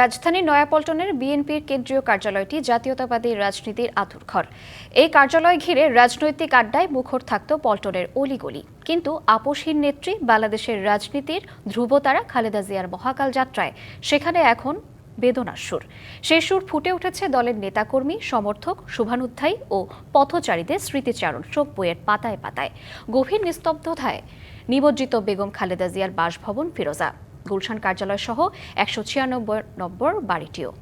রাজধানীর নয়াপল্টনের বিএনপির কেন্দ্রীয় কার্যালয়টি জাতীয়তাবাদী রাজনীতির আতুরঘর এই কার্যালয় ঘিরে রাজনৈতিক আড্ডায় মুখর থাকত পল্টনের অলিগলি। কিন্তু আপোষহীন নেত্রী বাংলাদেশের রাজনীতির ধ্রুবতারা খালেদা জিয়ার মহাকাল যাত্রায়। সেখানে এখন বেদনার সুর। সেই সুর ফুটে উঠেছে দলের নেতাকর্মী, সমর্থক, শুভানুধ্যায়ী ও পথচারীদের স্মৃতিচারণ শোক বইয়ের পাতায় পাতায়। গভীর নিস্তব্ধতায় নিমজ্জিত বেগম খালেদা জিয়ার বাসভবন ফিরোজা। গুলশান কার্যালয় সহ একশো ছিয়ানব্বই নম্বর বাড়িটিও।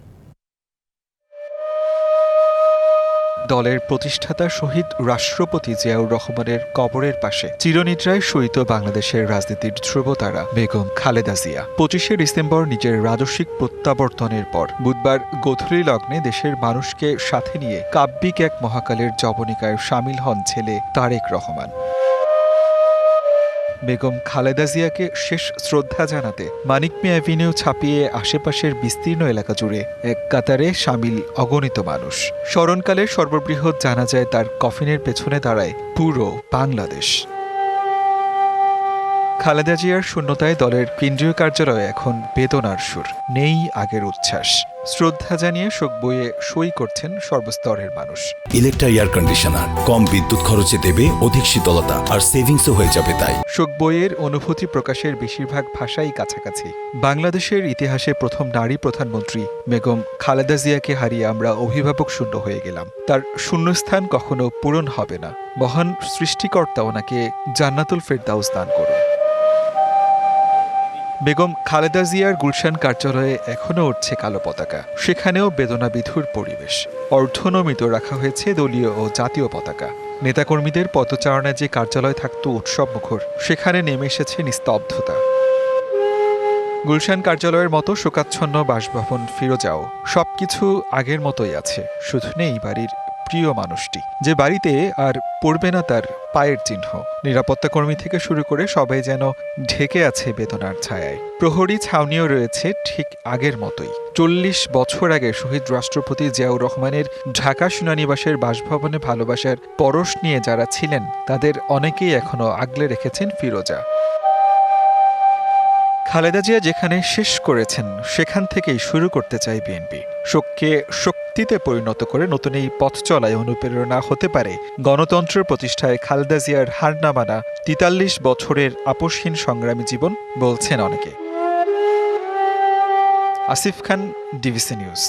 দলের প্রতিষ্ঠাতা শহীদ রাষ্ট্রপতি জিয়াউর রহমানের কবরের পাশে চিরনিদ্রায় শহীদ বাংলাদেশের রাজনীতির ধ্রুবতারা বেগম খালেদা জিয়া। পঁচিশে ডিসেম্বর নিজের রাজস্বিক প্রত্যাবর্তনের পর বুধবার গোধূলি লগ্নে দেশের মানুষকে সাথে নিয়ে কাব্যিক এক মহাকালের জবনিকায় সামিল হন ছেলে তারেক রহমান। বেগম খালেদা জিয়াকে শেষ শ্রদ্ধা জানাতে মানিক মে অ্যাভিনিউ ছাপিয়ে আশেপাশের বিস্তীর্ণ এলাকা জুড়ে এক কাতারে সামিল অগণিত মানুষ। স্মরণকালে সর্ববৃহৎ জানা যায় তার কফিনের পেছনে দাঁড়ায় পুরো বাংলাদেশ। খালেদা জিয়ার শূন্যতায় দলের কেন্দ্রীয় কার্যালয়ে এখন বেদনার সুর, নেই আগের উচ্ছ্বাস। শ্রদ্ধা জানিয়ে শোক বইয়ে সই করছেন সর্বস্তরের মানুষ। ইলেকট্রা এয়ার কন্ডিশনার কম বিদ্যুৎ খরচে দেবে অধিক শীতলতা আর সেভিংসও হয়ে যাবে তাই। শোক বইয়ের অনুভূতি প্রকাশের বেশিরভাগ ভাষাই কাছাকাছি। বাংলাদেশের ইতিহাসে প্রথম নারী প্রধানমন্ত্রী বেগম খালেদা জিয়াকে হারিয়ে আমরা অভিভাবক শূন্য হয়ে গেলাম। তার শূন্যস্থান কখনো পূরণ হবে না। মহান সৃষ্টিকর্তা ওনাকে জান্নাতুল ফেরদাউস দান করুন। বেগম খালেদা জিয়ার গুলশান কার্যালয়ে এখনও উঠছে কালো পতাকা। সেখানেও বেদনা বিধুর পরিবেশ। অর্ধনমিত রাখা হয়েছে দলীয় ও জাতীয় পতাকা। নেতাকর্মীদের পদচারণায় যে কার্যালয় থাকত উৎসব মুখর, সেখানে নেমে এসেছে নিস্তব্ধতা। গুলশান কার্যালয়ের মতো শোকাচ্ছন্ন বাসভবন ফিরোজাও সবকিছু আগের মতোই আছে। শুধু নেই বাড়ির প্রিয় মানুষটি, যে বাড়িতে আর পড়বে না তার পায়ের চিহ্ন। নিরাপত্তা কর্মী থেকে শুরু করে সবাই যেন ঢেকে আছে বেদনার ছায়ায়। প্রহরী ছাউনিও রয়েছে ঠিক আগের মতোই। চল্লিশ বছর আগে শহীদ রাষ্ট্রপতি জিয়াউর রহমানের ঢাকা সেনানিবাসের বাসভবনে ভালোবাসার পরশ নিয়ে যারা ছিলেন, তাদের অনেকেই এখনও আগলে রেখেছেন ফিরোজা। খালেদা জিয়া যেখানে শেষ করেছেন, সেখান থেকেই শুরু করতে চায় বিএনপি। শোককে শক্তিতে পরিণত করে নতুন এই পথ চলায় অনুপ্রেরণা হতে পারে গণতন্ত্র প্রতিষ্ঠায় খালেদা জিয়ার হার না মানা তিতাল্লিশ বছরের আপোষহীন সংগ্রামী জীবন বলছেন অনেকে। Asif Khan DVC news.